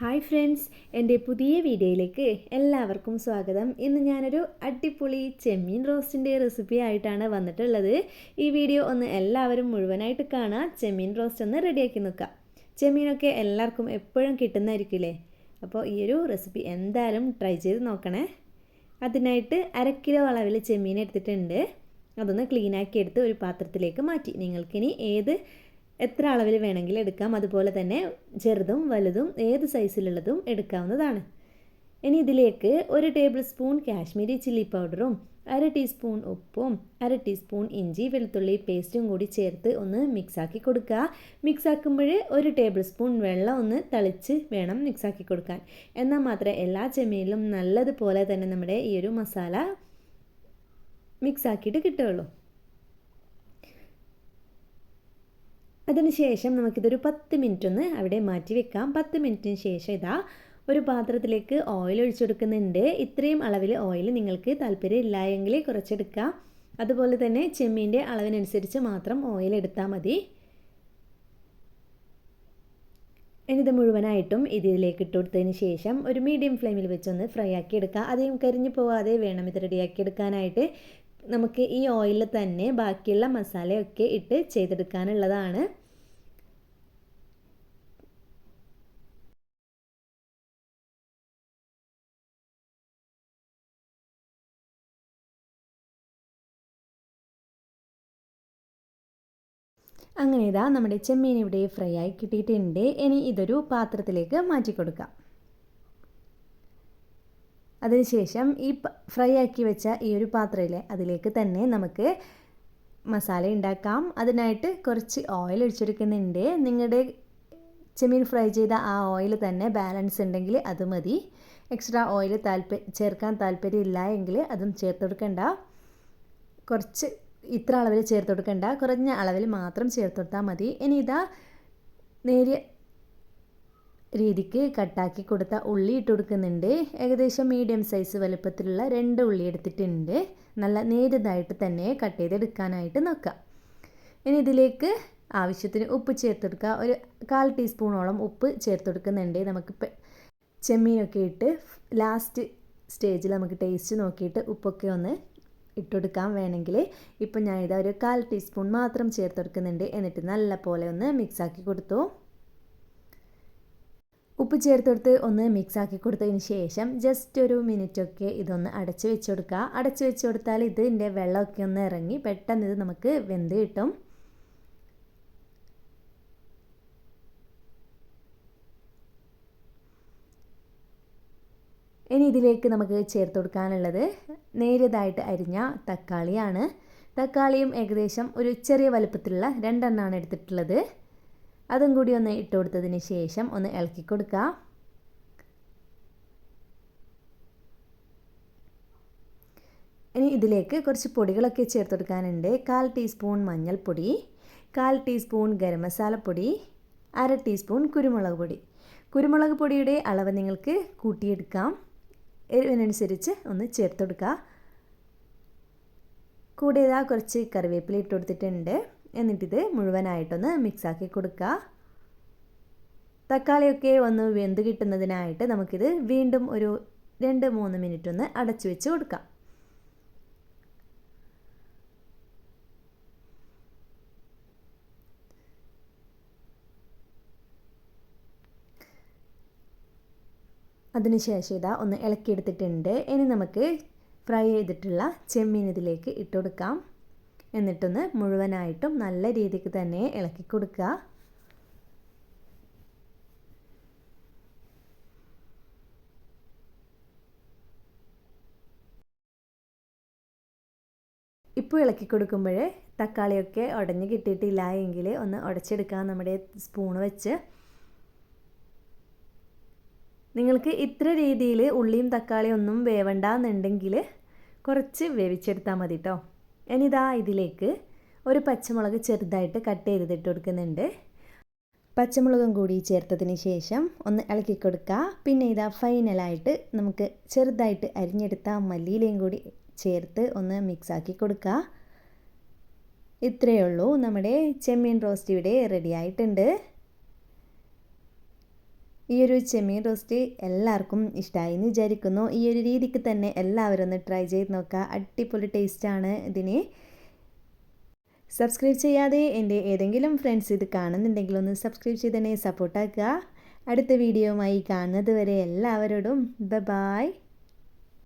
Hi friends എന്റെ പുതിയ വീഡിയോയിലേക്ക് എല്ലാവർക്കും സ്വാഗതം. ഇന്ന് ഞാനൊരു അടിപൊളി ചെമ്മീൻ റോസ്റ്റിന്റെ റെസിപ്പി ആയിട്ടാണ് വന്നിട്ടുള്ളത്. ഈ വീഡിയോ ഒന്ന് എല്ലാവരും മുഴുവനായിട്ട് കാണാം ചെമ്മീൻ റോസ്റ്റ് ഒന്ന് റെഡിയാക്കി നോക്കാം ചെമ്മീനൊക്കെ എല്ലാവർക്കും എപ്പോഴും കിട്ടുന്നതായിരിക്കില്ലേ അപ്പോൾ ഈ ഒരു റെസിപ്പി എന്തായാലും ട്രൈ ചെയ്ത് നോക്കണേ. അതിനായിട്ട് അര കിലോ അളവിൽ ചെമ്മീൻ എടുത്തിട്ടുണ്ട്. അതൊന്ന് ക്ലീനാക്കി എടുത്ത് ഒരു പാത്രത്തിലേക്ക് മാറ്റി. നിങ്ങൾക്കിനി ഏത് എത്ര അളവിൽ വേണമെങ്കിലും എടുക്കാം. അതുപോലെ തന്നെ ചെറുതും വലുതും ഏത് സൈസിലുള്ളതും എടുക്കാവുന്നതാണ്. ഇനി ഇതിലേക്ക് ഒരു ടേബിൾ സ്പൂൺ കാശ്മീരി ചില്ലി പൗഡറും അര ടീസ്പൂൺ ഉപ്പും അര ടീസ്പൂൺ ഇഞ്ചി വെളുത്തുള്ളി പേസ്റ്റും കൂടി ചേർത്ത് ഒന്ന് മിക്സാക്കി കൊടുക്കുക. മിക്സാക്കുമ്പോൾ ഒരു ടേബിൾ സ്പൂൺ വെള്ളം ഒന്ന് തളിച്ച് വേണം മിക്സാക്കി കൊടുക്കാൻ. എന്നാൽ മാത്രമേ എല്ലാ ചെമ്മീനിലും നല്ലതുപോലെ തന്നെ നമ്മുടെ ഈ ഒരു മസാല മിക്സാക്കിയിട്ട് കിട്ടുകയുള്ളൂ. അതിനുശേഷം നമുക്കിതൊരു പത്ത് മിനിറ്റ് ഒന്ന് അവിടെ മാറ്റി വെക്കാം. പത്ത് മിനിറ്റിന് ശേഷം ഇതാ ഒരു പാത്രത്തിലേക്ക് ഓയിൽ ഒഴിച്ചെടുക്കുന്നുണ്ട്. ഇത്രയും അളവിൽ ഓയിൽ നിങ്ങൾക്ക് താല്പര്യം എങ്കിൽ കുറച്ചെടുക്കാം അതുപോലെ തന്നെ ചെമ്മീന്റെ അളവിനനുസരിച്ച് മാത്രം ഓയിൽ എടുത്താൽ മതി. ഇനിത് മുഴുവനായിട്ടും ഇതിലേക്ക് ഇട്ട് കൊടുത്തതിന് ശേഷം ഒരു മീഡിയം ഫ്ലെയിമിൽ വെച്ചൊന്ന് ഫ്രൈ ആക്കി എടുക്കുക. അധികം കരിഞ്ഞു പോവാതെ വേണം ഇത് റെഡിയാക്കി എടുക്കാനായിട്ട്. നമുക്ക് ഈ ഓയിലിൽ തന്നെ ബാക്കിയുള്ള മസാലയൊക്കെ ഇട്ട് ചെയ്തെടുക്കാനുള്ളതാണ്. അങ്ങനെ ഇതാ നമ്മുടെ ചെമ്മീൻ ഇവിടെ ഫ്രൈ ആയി കിട്ടിയിട്ടുണ്ട്. ഇനി ഇതൊരു പാത്രത്തിലേക്ക് മാറ്റി കൊടുക്കാം. അതിനുശേഷം ഈ ഫ്രൈ ആക്കി വെച്ച ഈ ഒരു പാത്രയിലെ അതിലേക്ക് തന്നെ നമുക്ക് മസാല ഉണ്ടാക്കാം. അതിനായിട്ട് കുറച്ച് ഓയിൽ ഒഴിച്ചെടുക്കുന്നുണ്ട്. നിങ്ങളുടെ ചെമ്മീൻ ഫ്രൈ ചെയ്ത ആ ഓയിൽ തന്നെ ബാലൻസ് ഉണ്ടെങ്കിൽ അത് മതി. എക്സ്ട്രാ ഓയിൽ താല്പര്യം ചേർക്കാൻ താല്പര്യമില്ല എങ്കിൽ അതും ചേർത്ത് കൊടുക്കണ്ട. കുറച്ച് ഇത്ര അളവിൽ ചേർത്ത് കൊടുക്കണ്ട. കുറഞ്ഞ അളവിൽ മാത്രം ചേർത്ത് കൊടുത്താൽ മതി. ഇനി ഇതാ നേരിയ രീതിക്ക് കട്ടാക്കി കൊടുത്ത ഉള്ളി ഇട്ട് കൊടുക്കുന്നുണ്ട്. ഏകദേശം മീഡിയം സൈസ് വലുപ്പത്തിലുള്ള രണ്ട് ഉള്ളി എടുത്തിട്ടുണ്ട്. നല്ല നേരിതായിട്ട് തന്നെ കട്ട് ചെയ്തെടുക്കാനായിട്ട് നോക്കാം. ഇനി ഇതിലേക്ക് ആവശ്യത്തിന് ഉപ്പ് ചേർത്തെടുക്കുക ഒരു കാൽ ടീസ്പൂണോളം ഉപ്പ് ചേർത്തെടുക്കുന്നുണ്ട് നമുക്ക് ചെമ്മീനൊക്കെ ഇട്ട് ലാസ്റ്റ് സ്റ്റേജിൽ നമുക്ക് ടേസ്റ്റ് നോക്കിയിട്ട് ഉപ്പൊക്കെ ഒന്ന് ഇട്ടുകൊടുക്കാൻ വേണമെങ്കിൽ ഇപ്പം ഞാൻ ഇതാ ഒരു കാൽ ടീസ്പൂൺ മാത്രം ചേർത്തെടുക്കുന്നുണ്ട്. എന്നിട്ട് നല്ല പോലെ ഒന്ന് മിക്സാക്കി കൊടുത്തു. ഉപ്പ് ചേർത്തെടുത്ത് ഒന്ന് മിക്സ് ആക്കി കൊടുത്തതിന് ശേഷം ജസ്റ്റ് ഒരു മിനിറ്റൊക്കെ ഇതൊന്ന് അടച്ച് വെച്ച് കൊടുക്കുക. അടച്ച് വെച്ച് കൊടുത്താൽ ഇതിന്റെ വെള്ളമൊക്കെ ഒന്ന് ഇറങ്ങി പെട്ടെന്ന് ഇത് നമുക്ക് വെന്ത് കിട്ടും. ഇനി ഇതിലേക്ക് നമുക്ക് ചേർത്ത് കൊടുക്കാനുള്ളത് നേരിയതായിട്ട് അരിഞ്ഞ തക്കാളിയാണ്. തക്കാളിയും ഏകദേശം ഒരു ചെറിയ വലുപ്പത്തിലുള്ള രണ്ടെണ്ണമാണ് എടുത്തിട്ടുള്ളത്. അതും കൂടി ഒന്ന് ഇട്ട് കൊടുത്തതിന് ശേഷം ഒന്ന് ഇളക്കി കൊടുക്കുക ഇനി ഇതിലേക്ക് കുറച്ച് പൊടികളൊക്കെ ചേർത്ത് കൊടുക്കാനുണ്ട്. കാൽ ടീസ്പൂൺ മഞ്ഞൾപ്പൊടി കാൽ ടീസ്പൂൺ ഗരം മസാലപ്പൊടി അര ടീസ്പൂൺ കുരുമുളക് പൊടി. കുരുമുളക് പൊടിയുടെ അളവ് നിങ്ങൾക്ക് കൂട്ടിയെടുക്കാം. എരിവിനനുസരിച്ച് ഒന്ന് ചേർത്ത് കൊടുക്കുക കൂടെ ഇതാ കുറച്ച് കറിവേപ്പില ഇട്ട് കൊടുത്തിട്ടുണ്ട്. എന്നിട്ടിത് മുഴുവനായിട്ടൊന്ന് മിക്സാക്കി കൊടുക്കുക. തക്കാളിയൊക്കെ ഒന്ന് വെന്ത് കിട്ടുന്നതിനായിട്ട് നമുക്കിത് വീണ്ടും ഒരു രണ്ട് മൂന്ന് മിനിറ്റ് ഒന്ന് അടച്ചു വെച്ച് കൊടുക്കാം. അതിനുശേഷം ഇതാ ഒന്ന് ഇളക്കിയെടുത്തിട്ടുണ്ട്. ഇനി നമുക്ക് ഫ്രൈ ചെയ്തിട്ടുള്ള ചെമ്മീൻ ഇതിലേക്ക് ഇട്ട് കൊടുക്കാം. എന്നിട്ടൊന്ന് മുഴുവനായിട്ടും നല്ല രീതിക്ക് തന്നെ ഇളക്കി കൊടുക്കുക. ഇപ്പോൾ ഇളക്കി കൊടുക്കുമ്പോൾ തക്കാളിയൊക്കെ ഉടഞ്ഞ് കിട്ടിയിട്ടില്ല എങ്കിൽ ഒന്ന് ഉടച്ചെടുക്കാം. നമ്മുടെ സ്പൂണ് വെച്ച് നിങ്ങൾക്ക് ഇത്ര രീതിയിൽ ഉള്ളിയും തക്കാളിയും ഒന്നും വേവണ്ടെന്നുണ്ടെങ്കിൽ കുറച്ച് വേവിച്ചെടുത്താൽ മതി കേട്ടോ ഇനിതാ ഇതിലേക്ക് ഒരു പച്ചമുളക് ചെറുതായിട്ട് കട്ട് ചെയ്തിട്ട് കൊടുക്കുന്നുണ്ട്. പച്ചമുളകും കൂടി ചേർത്തതിന് ശേഷം ഒന്ന് ഇളക്കി കൊടുക്കുക പിന്നെ ഇതാ ഫൈനലായിട്ട് നമുക്ക് ചെറുതായിട്ട് അരിഞ്ഞെടുത്ത മല്ലിയിലയും കൂടി ചേർത്ത് ഒന്ന് മിക്സാക്കി കൊടുക്കുക ഇത്രയേ ഉള്ളൂ. നമ്മുടെ ചെമ്മീൻ റോസ്റ്റ് ഇവിടെ റെഡി ആയിട്ടുണ്ട് ഈ ഒരു ചെമ്മീൻ റോസ്റ്റ് എല്ലാവർക്കും ഇഷ്ടമായി എന്ന് വിചാരിക്കുന്നു. ഈ ഒരു രീതിക്ക് തന്നെ എല്ലാവരും ഒന്ന് ട്രൈ ചെയ്ത് നോക്കുക അടിപൊളി ടേസ്റ്റാണ് ഇതിന്. സബ്സ്ക്രൈബ് ചെയ്യാതെ എന്റെ ഏതെങ്കിലും ഫ്രണ്ട്സ് ഇത് കാണുന്നുണ്ടെങ്കിൽ ഒന്ന് സബ്സ്ക്രൈബ് ചെയ്ത് തന്നെ സപ്പോർട്ടാക്കുക അടുത്ത വീഡിയോയുമായി കാണുന്നത് വരെ എല്ലാവരോടും ബ ബായ്